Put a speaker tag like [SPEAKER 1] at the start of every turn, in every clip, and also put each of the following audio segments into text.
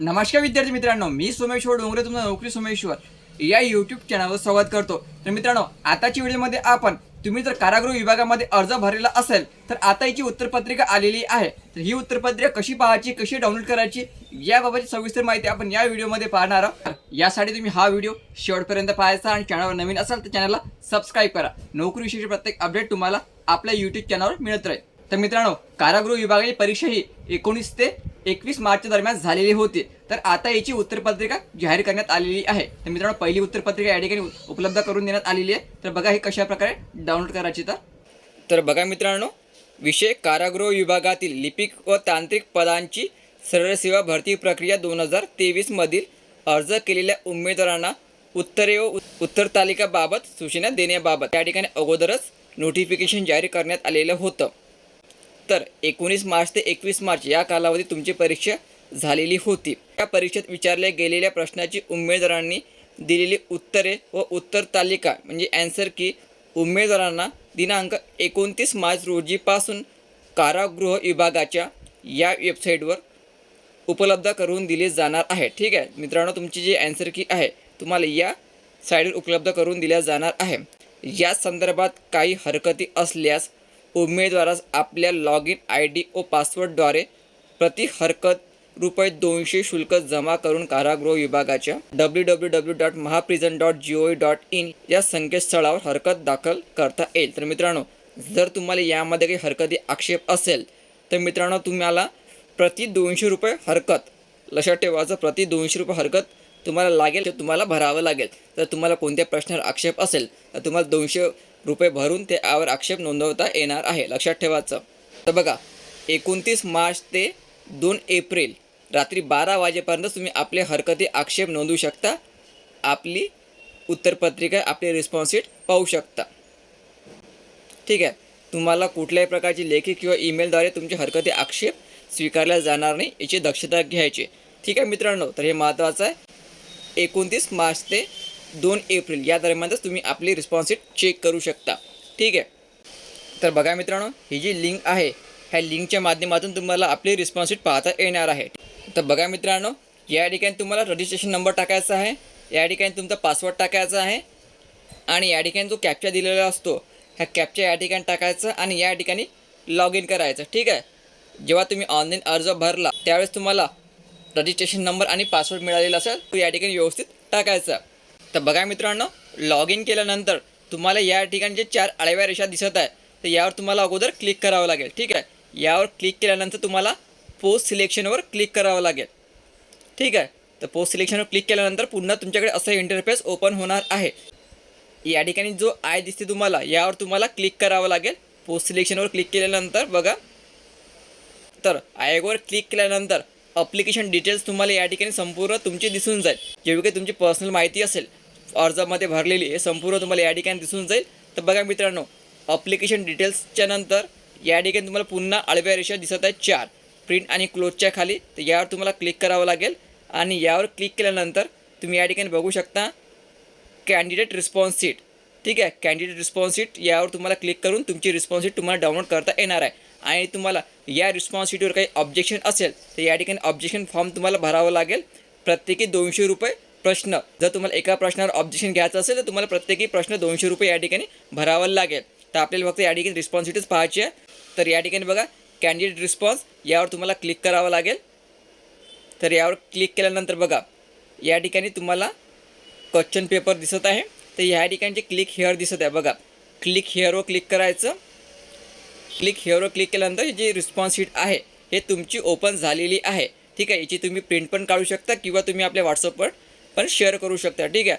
[SPEAKER 1] नमस्कार विद्यार्थी मित्रांनो मी सोमेश्वर डोंगरे तुमचा नोकरी सोमेश्वर. या यूट्यूब चॅनलवर स्वागत करतो. तर मित्रांनो आताच्या व्हिडिओमध्ये आपण तुम्ही जर कारागृह विभागामध्ये अर्ज भरलेला असेल तर आता याची उत्तरपत्रिका आलेली आहे. तर ही उत्तरपत्रिका कशी पाहायची कशी डाउनलोड करायची याबाबतची सविस्तर माहिती आपण या व्हिडिओमध्ये पाहणार आहोत. यासाठी तुम्ही हा व्हिडिओ शेवटपर्यंत पाहायचा आणि चॅनलवर नवीन असाल तर चॅनलला सबस्क्राईब करा. नोकरीविषयी प्रत्येक अपडेट तुम्हाला आपल्या यूट्यूब चॅनलवर मिळत राहील. तर मित्रांनो कारागृह विभागाची परीक्षा ही एकोणीस ते एकवीस मार्च दरम्यान झालेली होती. तर आता याची उत्तरपत्रिका जाहीर करण्यात आलेली आहे. तर मित्रांनो पहिली उत्तरपत्रिका या ठिकाणी उपलब्ध करून देण्यात आलेली आहे. तर बघा हे कशा प्रकारे डाउनलोड करायची तर. तर बघा मित्रांनो विषय कारागृह विभागातील लिपिक व तांत्रिक पदांची सरळ सेवा भरती प्रक्रिया दोन हजार तेवीसमधील अर्ज केलेल्या उमेदवारांना उत्तरे व उत्तर तालिकाबाबत सूचना देण्याबाबत त्या ठिकाणी अगोदरच नोटिफिकेशन जारी करण्यात आलेलं होतं. तर एकोणीस मार्च ते एकवीस मार्च या कालावधीत तुमची परीक्षा झालेली होती. या परीक्षेत विचारल्या गेलेल्या प्रश्नाची उमेदवारांनी दिलेली उत्तरे व उत्तर तालिका म्हणजे अँसर की उमेदवारांना दिनांक एकोणतीस मार्च रोजीपासून कारागृह विभागाच्या या वेबसाईटवर उपलब्ध करून दिले जाणार आहे. ठीक आहे? मित्रांनो तुमची जी अँसर की आहे तुम्हाला या साईटवर उपलब्ध करून दिल्या जाणार आहे. या संदर्भात काही हरकती असल्यास उमेदवारास आपल्या लॉग इन आय डी व पासवर्डद्वारे प्रति हरकत रुपये दोनशे शुल्क जमा करून कारागृह विभागाच्या W W W dot Mahaprison dot G O dot in या संकेतस्थळावर हरकत दाखल करता येईल. तर मित्रांनो जर तुम्हाला यामध्ये काही हरकती आक्षेप असेल तर मित्रांनो तुम्हाला प्रति दोनशे रुपये हरकत लक्षात ठेवायचं प्रति दोनशे रुपये हरकत तुम्हाला लागेल ते तुम्हाला भरावं लागेल. तर तुम्हाला कोणत्या प्रश्नावर आक्षेप असेल तर तुम्हाला दोनशे रुपये भरून त्यावर आक्षेप नोंदवता येणार आहे. लक्षात ठेवायचं तर बघा एकोणतीस मार्च ते दोन एप्रिल रात्री बारा वाजेपर्यंत तुम्ही आपले हरकती आक्षेप नोंदवू शकता. आपली उत्तरपत्रिका आपली रिस्पॉन्सिट पाहू शकता. ठीक आहे. तुम्हाला कुठल्याही प्रकारची लेखी किंवा ईमेलद्वारे तुमची हरकती आक्षेप स्वीकारल्या जाणार नाही याची दक्षता घ्यायची ठीक आहे मित्रांनो तर हे महत्त्वाचं आहे. एकोणतीस मार्च ते दोन एप्रिल. या दरम्यानच तुम्ही आपली रिस्पॉन्स चेक करू शकता. ठीक आहे? तर बघा मित्रांनो ही जी लिंक आहे ह्या लिंकच्या माध्यमातून तुम्हाला आपली रिस्पॉन्स पाहता येणार आहे. तर बघा मित्रांनो या ठिकाणी तुम्हाला रजिस्ट्रेशन नंबर टाकायचा आहे या ठिकाणी तुमचा पासवर्ड टाकायचा आहे आणि या ठिकाणी जो कॅप्चा दिलेला असतो ह्या कॅप्चा या ठिकाणी टाकायचा आणि या ठिकाणी लॉग इन करायचं. ठीक आहे? जेव्हा तुम्ही ऑनलाईन अर्ज भरला त्यावेळेस तुम्हाला रजिस्ट्रेशन नंबर आणि पासवर्ड मिळालेला असेल तो या ठिकाणी व्यवस्थित टाकायचा. तर बघा मित्रांनो लॉग इन केल्यानंतर तुम्हाला या ठिकाणी जे चार आळव्या रेषा दिसत आहे तर यावर तुम्हाला अगोदर क्लिक करावं लागेल ठीक आहे? यावर क्लिक केल्यानंतर तुम्हाला पोस्ट सिलेक्शनवर क्लिक करावं लागेल. ठीक आहे? तर पोस्ट सिलेक्शनवर क्लिक केल्यानंतर पुन्हा तुमच्याकडे असं इंटरफेस ओपन होणार आहे. या ठिकाणी जो आय दिसते तुम्हाला यावर तुम्हाला क्लिक करावं लागेल. पोस्ट सिलेक्शनवर क्लिक केल्यानंतर बघा. तर आयवर क्लिक केल्यानंतर अप्लिकेशन डिटेल्स तुम्हाला या ठिकाणी संपूर्ण तुमची दिसून जाईल. जेवढी काही तुमची पर्सनल माहिती असेल अर्जामध्ये भरलेली हे संपूर्ण तुम्हाला या ठिकाणी दिसून जाईल. तर बघा मित्रांनो अप्लिकेशन डिटेल्सच्या नंतर या ठिकाणी तुम्हाला पुन्हा आळव्या रेषा दिसत आहेत चार. प्रिंट आणि क्लोजच्या खाली. तर यावर तुम्हाला क्लिक करावं लागेल. आणि यावर क्लिक केल्यानंतर तुम्ही या ठिकाणी बघू शकता कॅन्डिडेट रिस्पॉन्स सीट ठीक आहे? कॅन्डिडेट रिस्पॉन्स सीट यावर तुम्हाला क्लिक करून तुमची रिस्पॉन्स सीट तुम्हाला डाउनलोड करता येणार आहे. आणि तुम्हाला या रिस्पॉन्स सीटवर काही ऑब्जेक्शन असेल तर या ठिकाणी ऑब्जेक्शन फॉर्म तुम्हाला भरावं लागेल. प्रत्येकी दोनशे रुपये प्रश्न. जर तुम्हाला एका प्रश्नावर ऑब्जेक्शन घ्यायचं असेल तर तुम्हाला प्रत्येकी प्रश्न दोनशे रुपये या ठिकाणी भरावं लागेल. तर आपल्याला फक्त या ठिकाणी रिस्पॉन्सिबिलिटीज पाहायची आहे. तर या ठिकाणी बघा कॅन्डिडेट रिस्पॉन्स यावर तुम्हाला क्लिक करावं लागेल. तर यावर क्लिक केल्यानंतर बघा या ठिकाणी तुम्हाला क्वेश्चन पेपर दिसत आहे. तर ह्या ठिकाणी जे क्लिक हेअर दिसत आहे. बघा क्लिक हेअरवर क्लिक करायचं. क्लिक हेअरवर क्लिक केल्यानंतर जी रिस्पॉन्स शीट आहे हे तुमची ओपन झालेली आहे. ठीक आहे याची तुम्ही प्रिंट पण काढू शकता किंवा तुम्ही आपल्या व्हॉट्सअपवर पण शेअर करू शकता. ठीक आहे?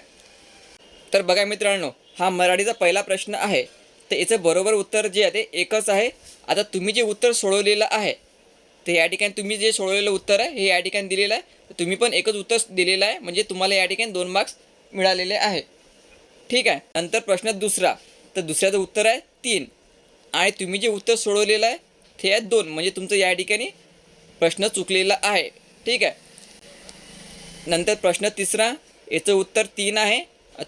[SPEAKER 1] तर बघा मित्रांनो हा मराठीचा पहिला प्रश्न आहे. तर याचं बरोबर उत्तर जे आहे ते एकच आहे. आता तुम्ही जे उत्तर सोडवलेलं आहे ते या ठिकाणी तुम्ही जे सोडवलेलं उत्तर आहे हे या ठिकाणी दिलेलं आहे. तुम्ही पण एकच उत्तर दिलेलं आहे म्हणजे तुम्हाला या ठिकाणी दोन मार्क्स मिळालेले आहे. ठीक आहे? नंतर प्रश्न दुसरा. तर दुसऱ्याचं उत्तर आहे तीन. आणि तुम्ही जे उत्तर सोडवलेलं आहे ते आहे दोन. म्हणजे तुमचं या ठिकाणी प्रश्न चुकलेला आहे. ठीक आहे? नंतर प्रश्न तिसरा याचं उत्तर तीन आहे.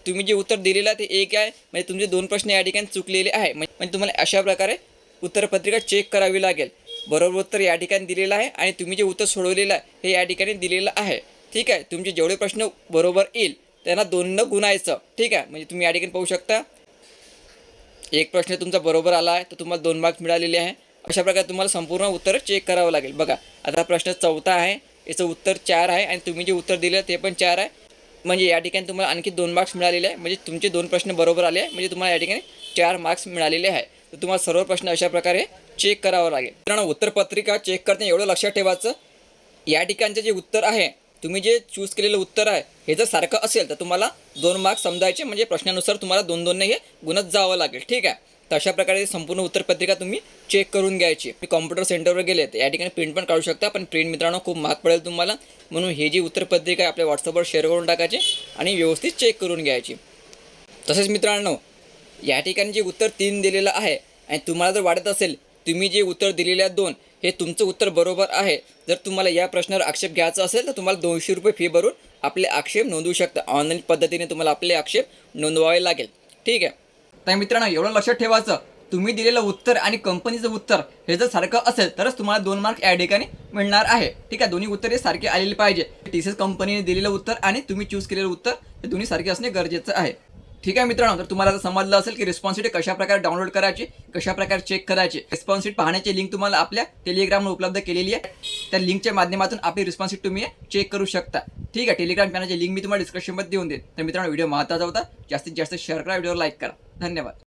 [SPEAKER 1] तुम्ही जे उत्तर दिलेलं आहे ते एक आहे. म्हणजे तुमचे दोन प्रश्न या ठिकाणी चुकलेले आहे. म्हणजे म्हणजे तुम्हाला अशा प्रकारे उत्तरपत्रिका चेक करावी लागेल. बरोबर उत्तर या ठिकाणी दिलेलं आहे आणि तुम्ही जे उत्तर सोडवलेलं आहे हे या ठिकाणी दिलेलं आहे. ठीक आहे? तुमचे जेवढे प्रश्न बरोबर येईल त्यांना दोननं गुणायचं. ठीक आहे? म्हणजे तुम्ही या ठिकाणी पाहू शकता. एक प्रश्न तुमचा बरोबर आला आहे तर तुम्हाला दोन मार्क्स मिळालेले आहे. अशा प्रकारे तुम्हाला संपूर्ण उत्तर चेक करावं लागेल. बघा आता प्रश्न चौथा आहे. याचं उत्तर चार आहे आणि तुम्ही जे उत्तर दिलं ते पण चार आहे. म्हणजे या ठिकाणी तुम्हाला आणखी दोन मार्क्स मिळालेले आहे. म्हणजे तुमचे दोन प्रश्न बरोबर आले आहे. म्हणजे तुम्हाला या ठिकाणी चार मार्क्स मिळालेले आहे. तर तुम्हाला सर्व प्रश्न अशा प्रकारे चेक करावं लागेल. मित्रांनो उत्तरपत्रिका चेक करताना एवढं लक्षात ठेवायचं या ठिकाणचं जे उत्तर आहे तुम्ही जे चूज केलेलं उत्तर आहे हे जर सारखं असेल तर तुम्हाला दोन मार्क्स समजायचे. म्हणजे प्रश्नानुसार तुम्हाला दोन दोनने हे गुणत जावं लागेल. ठीक आहे? तर अशा प्रकारे संपूर्ण उत्तरपत्रिका तुम्ही चेक करून घ्यायची. मी कॉम्प्युटर सेंटरवर गेले तर या ठिकाणी प्रिंट पण काढू शकता पण प्रिंट मित्रांनो खूप महाग पडेल तुम्हाला. म्हणून हे जी उत्तरपत्रिका आहे आपल्या व्हॉट्सअपवर शेअर करून टाकायची आणि व्यवस्थित चेक करून घ्यायची. तसेच मित्रांनो या ठिकाणी जे उत्तर तीन दिलेलं आहे आणि तुम्हाला जर वाटत असेल तुम्ही जे उत्तर दिलेले आहे दोन हे तुमचं उत्तर बरोबर आहे. जर तुम्हाला या प्रश्नावर आक्षेप घ्यायचा असेल तर तुम्हाला दोनशे रुपये फी भरून आपले आक्षेप नोंदवू शकता. ऑनलाईन पद्धतीने तुम्हाला आपले आक्षेप नोंदवावे लागेल. ठीक आहे. तर मित्रांनो एवढं लक्षात ठेवायचं तुम्ही दिलेलं उत्तर आणि कंपनीचं उत्तर हे जर सारखं असेल तरच तुम्हाला दोन मार्क या ठिकाणी मिळणार आहे. ठीक आहे दोन्ही उत्तर हे सारखे आलेले पाहिजे. टी सी एस कंपनीने दिलेलं उत्तर आणि तुम्ही चूज केलेलं उत्तर हे दोन्ही सारखे असणे गरजेचं आहे. ठीक आहे मित्रांनो तर तुम्हाला जर समजलं असेल की रिस्पॉन्सिटी कशा प्रकारे डाउनलोड करायची कशा प्रकारे चेक करायची रिस्पॉन्सिट पाहण्याची लिंक तुम्हाला आपल्या टेलिग्रामवर उपलब्ध केलेली आहे. त्या लिंकच्या माध्यमातून आपली रिस्पॉन्सिट तुम्ही चेक करू शकता. ठीक आहे टेलिग्राम चॅनलची लिंक मी तुम्हाला डिस्क्रिप्शनमध्ये देऊन देईन. तर मित्रांनो व्हिडिओ महत्त्वाचा होता. जास्तीत जास्त शेअर करा व्हिडिओवर लाईक करा. धन्यवाद.